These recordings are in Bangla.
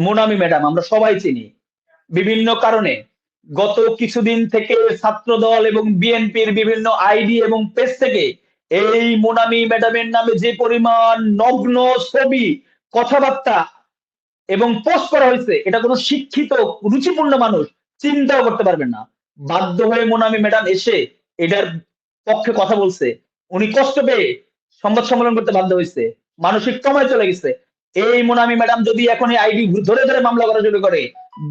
মোনামি ম্যাডাম, আমরা সবাই চিনি। বিভিন্ন কারণে গত কিছুদিন থেকে ছাত্র দল এবং বিএনপির বিভিন্ন আইডি এবং পেজ থেকে এই মোনামি ম্যাডামের নামে যে পরিমাণ নগ্ন ছবি, কথাবার্তা এবং পোস্ট করা হয়েছে, এটা কোনো শিক্ষিত, রুচিপূর্ণ মানুষ চিন্তাও করতে পারবেন না। বাধ্য হয়ে মোনামি ম্যাডাম এসে এটার পক্ষে কথা বলছে। উনি কষ্ট পেয়ে সংবাদ সম্মেলন করতে বাধ্য হয়েছে। মানসিক কমায় চলে গেছে। এই মোনামি ম্যাডাম যদি এখন আইডি ধরে ধরে মামলা করা শুরু করে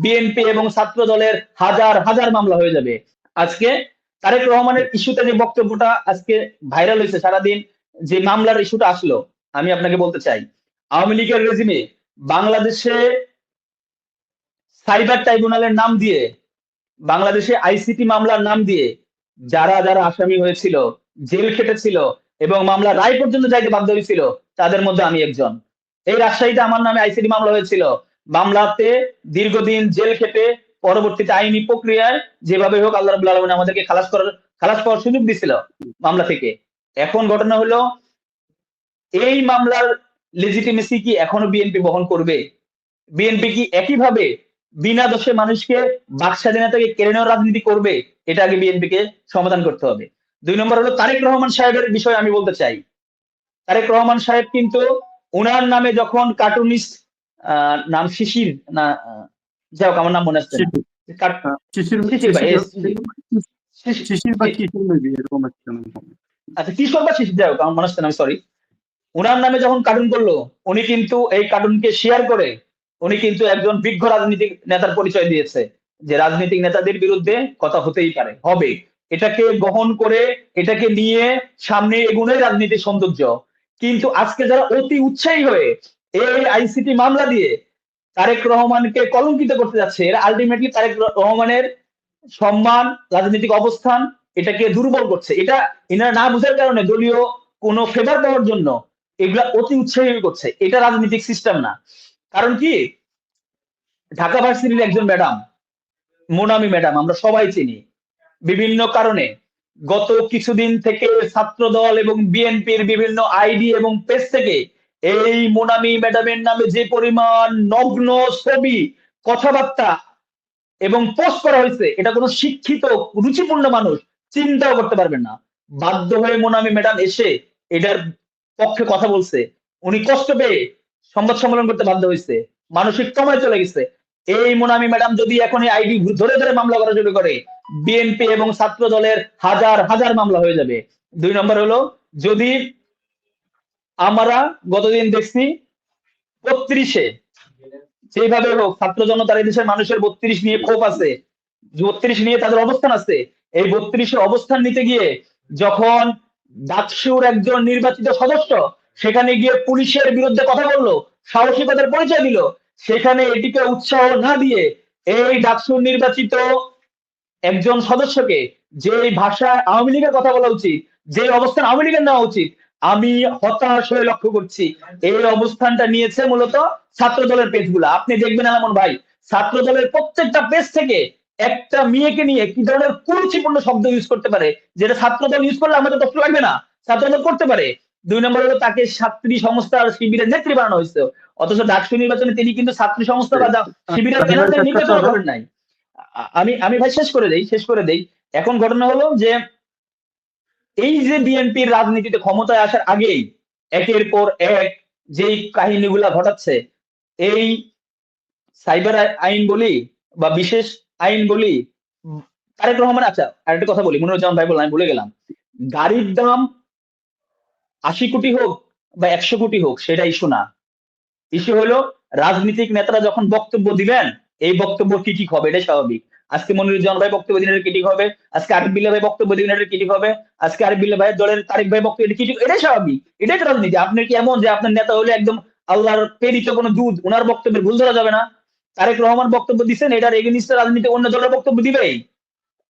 বিএনপি এবং ছাত্র দলের হাজার হাজার মামলা হয়ে যাবে। আজকে তারেক রহমানের ইস্যুতে যে বক্তব্যটা আজকে ভাইরাল হয়েছে সারাদিন, যে মামলার ইস্যুটা আসলো, আমি আপনাকে বলতে চাই। আওয়ামী লীগের রেজিমে বাংলাদেশে সাইবার ট্রাইব্যুনালের নাম দিয়ে, বাংলাদেশে আইসিটি মামলার নাম দিয়ে যারা যারা আসামি হয়েছিল, জেল খেটেছিল এবং মামলা রায় পর্যন্ত যাইতে বাধ্য হয়েছিল, তাদের মধ্যে আমি একজন। এই রাজশাহীতে আমার নামে আইসিটি মামলা হয়েছিল। মামলাতে দীর্ঘদিন জেল খেটে পরবর্তীতে আইনি প্রক্রিয়ায় যেভাবে হোক আল্লাহ রাবুল আলমিন আমাদেরকে খালাস করার, খালাস পাওয়ার সুযোগ দিছিল মামলা থেকে। এখন ঘটনা হলো, এই মামলার লেজিটিমেসি কি এখনও বিএনপি বহন করবে? বিএনপি কি একইভাবে বিনা দোষে মানুষকে বাক স্বাধীনতাকে কেড়ে নেওয়ার রাজনীতি করবে? এটা আগে বিএনপি কে সমাধান করতে হবে। দুই নম্বর হলো তারেক রহমান সাহেবের বিষয়ে আমি বলতে চাই। তারেক রহমান সাহেব কিন্তু উনার নামে যখন কার্টুনিস্ট নাম শিশির না যাই হোক আমার নাম মনে আসছে। আচ্ছা কিশোর বা শিশির যাই হোক আমার মনে আসছে না সরি উনার নামে যখন কার্টুন করল উনি কিন্তু এই কার্টুনকে শেয়ার করে উনি কিন্তু একজন বিজ্ঞ রাজনীতিক নেতার পরিচয় দিয়েছে যে রাজনৈতিক নেতাদের বিরুদ্ধে কথা হতেই পারে হবে। এটাকে গ্রহণ করে এটাকে নিয়ে সামনে এগুনোই রাজনীতির সৌন্দর্য। কিন্তু আজকে যারা অতি উৎসাহী হয়ে এই আইসিটি মামলা দিয়ে তারেক রহমানকে কলঙ্কিত করতে যাচ্ছে, এরা আলটিমেটলি তারেক রহমানের সম্মান, রাজনৈতিক অবস্থান এটাকে দুর্বল করছে। এটা এনারা না বুঝার কারণে দলীয় কোনো ফেভার পাওয়ার জন্য এগুলা অতি উৎসাহী করছে। এটা রাজনৈতিক সিস্টেম না। কারণ কি? ঢাকা ভার্সিটির একজন ম্যাডাম মোনামি ম্যাডাম আমরা সবাই চিনি। বিভিন্ন কারণে গত কিছুদিন থেকে ছাত্র দল এবং বিএনপির বিভিন্ন আইডি এবং পেজ থেকে এই মোনামি ম্যাডামের নামে যে পরিমাণ নগ্ন ছবি, কথাবার্তা এবং পোস্ট করা হয়েছে, এটা কোনো শিক্ষিত, রুচিপূর্ণ মানুষ চিন্তাও করতে পারবেন না। বাধ্য হয়ে মোনামি ম্যাডাম এসে এটার পক্ষে কথা বলছে। উনি কষ্ট পেয়ে সংবাদ সম্মেলন করতে বাধ্য হয়েছে। মানসিক কমায় চলে গেছে। এই মোনামি ম্যাডাম যদি এখন এই আইডি ধরে ধরে মামলা করা শুরু করে বিএনপি এবং ছাত্র দলের হাজার হাজার মামলা হয়ে যাবে। দুই নম্বর হলো, যদি আমরা গতদিন দেখছি, বত্রিশে সেইভাবে হোক, ছাত্র জনতার দেশের মানুষের বত্রিশ নিয়ে ক্ষোভ আছে, বত্রিশ নিয়ে তাদের অবস্থান আছে, এই বত্রিশের অবস্থান নিতে গিয়ে যখন ডাকসুর একজন নির্বাচিত সদস্য সেখানে গিয়ে পুলিশের বিরুদ্ধে কথা বলল, সাহসিকতার পরিচয় দিল, সেখানে এটিকে উৎসাহ না দিয়ে এই ডাকসুর নির্বাচিত একজন সদস্যকে যে ভাষায় আওয়ামী লীগের কথা বলা উচিত যে অবস্থান আওয়ামী লীগের নেওয়া উচিত আমি হতাশ হয়ে লক্ষ্য করছি। এই অবস্থানটা নিয়েছে মূলত ছাত্র দলের পেজগুলো। আপনি দেখবেন এমন ভাই ছাত্র দলের প্রত্যেকটা পেজ থেকে একটা মেয়েকে নিয়ে কি ধরনের কুরুচিপূর্ণ শব্দ ইউজ করতে পারে যেটা ছাত্র দল ইউজ করলে আমাদের কষ্ট লাগবে না ছাত্র দল করতে পারে। দুই নম্বর হলো তাকে ছাত্রী সংস্থার শিবিরের নেত্রী বানানো হয়েছে। অথচ ডাকসু নির্বাচনে তিনি কিন্তু ছাত্রী সংস্থা বা শিবিরের এনাদের নির্বাচন করেন নাই। আমি আমি ভাই শেষ করে দেই, শেষ করে দেই। এখন ঘটনা হলো যে এই যে বিএনপির রাজনীতিতে ক্ষমতায় আসার আগেই, একের পর এক যেই কাহিনীগুলা ঘটাচ্ছে, এই সাইবার আইন বলি বা বিশেষ আইন বলি, তারেক রহমান আচ্ছা আরেকটা কথা বলি, মনিরুজ্জামান ভাই বললাম আমি ভুলে গেলাম। গাড়ির দাম আশি কোটি হোক বা একশো কোটি হোক সেটা ইস্যু না ইস্যু হলো, রাজনীতিক নেতারা যখন বক্তব্য দিবেন, এই বক্তব্য ক্রিটিক হবে? এটাই স্বাভাবিক। আজকে মনিরুজ্জামান ভাই বক্তব্য দিনের ক্রিটিক হবে? আজকে আরিফ বিল্লা ভাই বক্তব্য দিনের ক্রিটিক হবে? আজকে আরিফ বিল্লা ভাইয়ের দলের তারিক ভাই বক্তব্য ক্রিটিক এটাই স্বাভাবিক, এটাই রাজনীতি। আপনি কি এমন যে আপনার নেতা হলে একদম আল্লাহর প্রেরিত কোনো দুধ ওনার বক্তব্যের ভুল ধরা যাবে না? তারেক রহমান বক্তব্য দিচ্ছেন এটার এগেনিস্ট রাজনীতি অন্য দলের বক্তব্য দিবেই।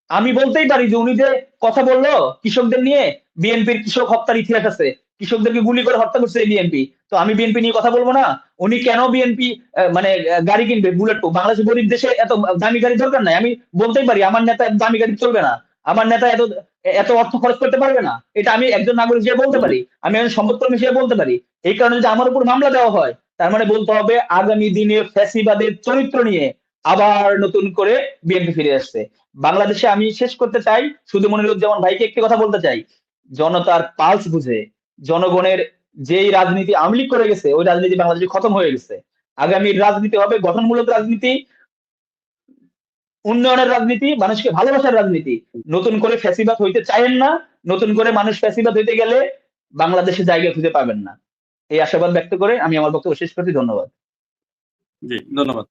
আমি বলতেই পারি যে উনি যে কথা বলল কৃষকদের নিয়ে, বিএনপির কৃষক হত্যার ইতিহাস আছে। কৃষকদেরকে গুলি করে হত্যা করছে বিএনপি। তো আমি বিএনপি নিয়ে কথা বলব না। উনি কেন বিএনপি মানে গাড়ি কিনবে? বুলেট প্রুফ বাংলাদেশের গরিব দেশে এত দামি গাড়ি দরকার নাই। আমি বলতেই পারি, আমার নেতা দামি গাড়ি চলবে না। আমার নেতা এত এত অর্থ খরচ করতে পারবে না। এটা আমি একজন নাগরিক হিসেবে বলতে পারি। আমি একজন সম্পদকর্মী হিসেবে বলতে পারি। এই কারণে যদি আমার উপর মামলা দেওয়া হয়, তার মানে বলতে হবে আগামী দিনে ফ্যাসিবাদের চরিত্র নিয়ে আবার নতুন করে বিএনপি ফিরে আসছে। বাংলাদেশে আমি শেষ করতে চাই, শুধু মনিরুজ্জামান ভাইকে একটি কথা বলতে চাই। জনতার পালস বুঝে, জনগণের যেই রাজনীতি আমলিক করে গেছে, ওই রাজনীতি বাংলাদেশে খতম হয়ে গেছে। আগামীর রাজনীতি হবে গঠনমূলক রাজনীতি, উন্নয়নের রাজনীতি, মানুষকে ভালোবাসার রাজনীতি। নতুন করে ফ্যাসিবাদ হইতে চাইেন না, নতুন করে মানুষ ফ্যাসিবাদ হইতে গেলে বাংলাদেশে জায়গা খুঁজে পাবেন না। এই আশাবাদ ব্যক্ত করে আমি আমার বক্তব্য শেষ করছি, ধন্যবাদ। জি, ধন্যবাদ।